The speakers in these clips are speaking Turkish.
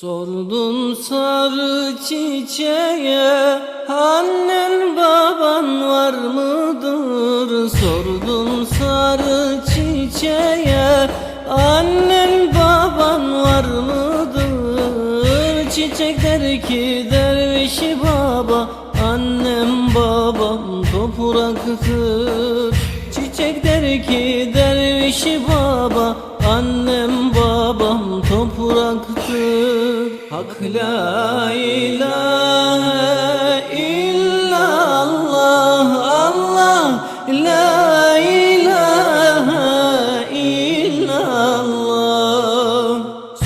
Sordun sarı çiçeğe Annen baban var mıdır? Sordun sarı çiçeğe Annen baban var mıdır? Çiçek der ki dervişi baba Annem babam topraktır Çiçek der ki dervişi baba Annem Hak la ilahe illallah Allah la ilahe illallah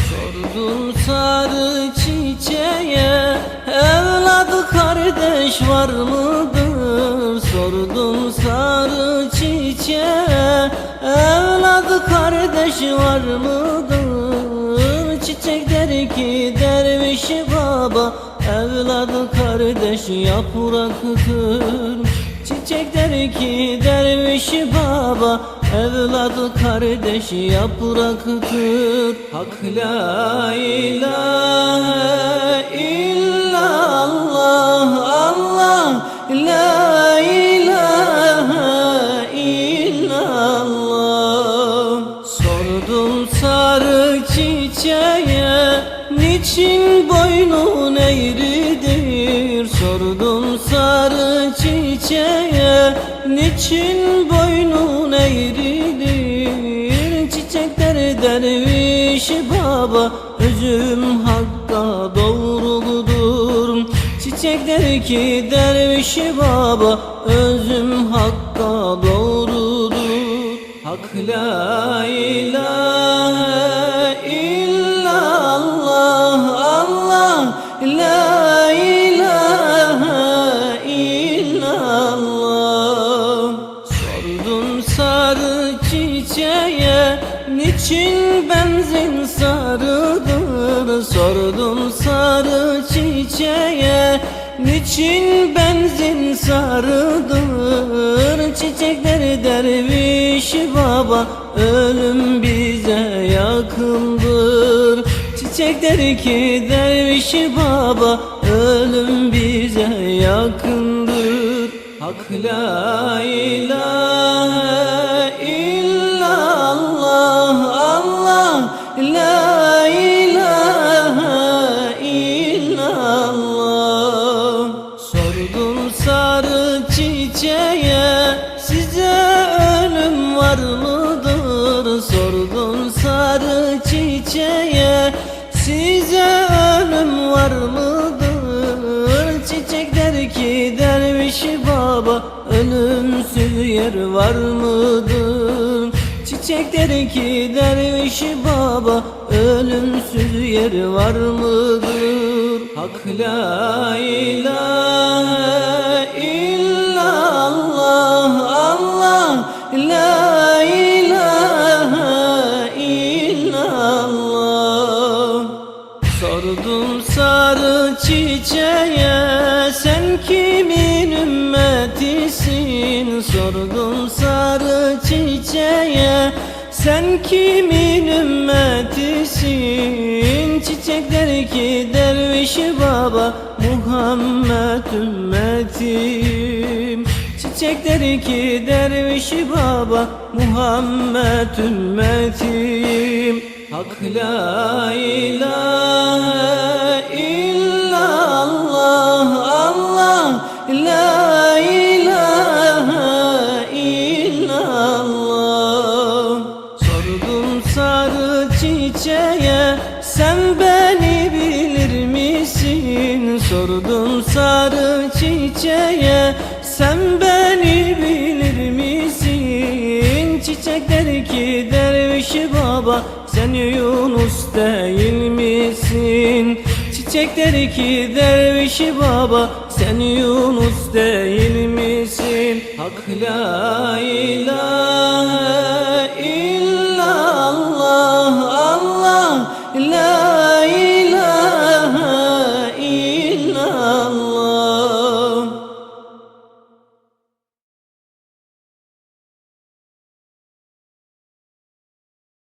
Sordum sarı çiçeğe Evladı kardeş var mıdır? Sordum sarı çiçeğe Evladı kardeş var mıdır? Çiçek baba Evladı kardeş yapraktır Çiçek der ki dervişi baba Evladı kardeş yapraktır Hak la ilahe illallah Allah la ilahe illallah. Sordum sarı çiçeğe Niçin eğridir Sordum sarı çiçeğe Niçin boynun eğridir? Çiçekler derviş baba Özüm hakka doğruludur. Çiçek der ki derviş baba Özüm hakka doğrudur. Hak la ilahe çiçeğe Niçin benzin sarıdır Sordum sarı çiçeğe Niçin benzin sarıdır Çiçekler derviş baba Ölüm bize yakındır. Çiçek der ki derviş baba Ölüm bize yakındır. Hak la çiçeğe Size ölüm var mıdır? Çiçek der ki dervişi baba Ölümsüz yer var mıdır? Çiçek der ki dervişi baba Ölümsüz yer var mıdır? Hak la ilahe illallah Allah la çiçeğe. Sen kimin ümmetisin? Çiçek der ki dervişi baba Muhammed ümmetim. Çiçek der ki dervişi baba Muhammed ümmetim. Hak la ilahe çiçeğe Sen beni bilir misin? Sordum sarı çiçeğe Sen beni bilir misin? Çiçek der ki dervişi baba Sen Yunus değil misin? Çiçek der ki dervişi baba Sen Yunus değil misin? Hak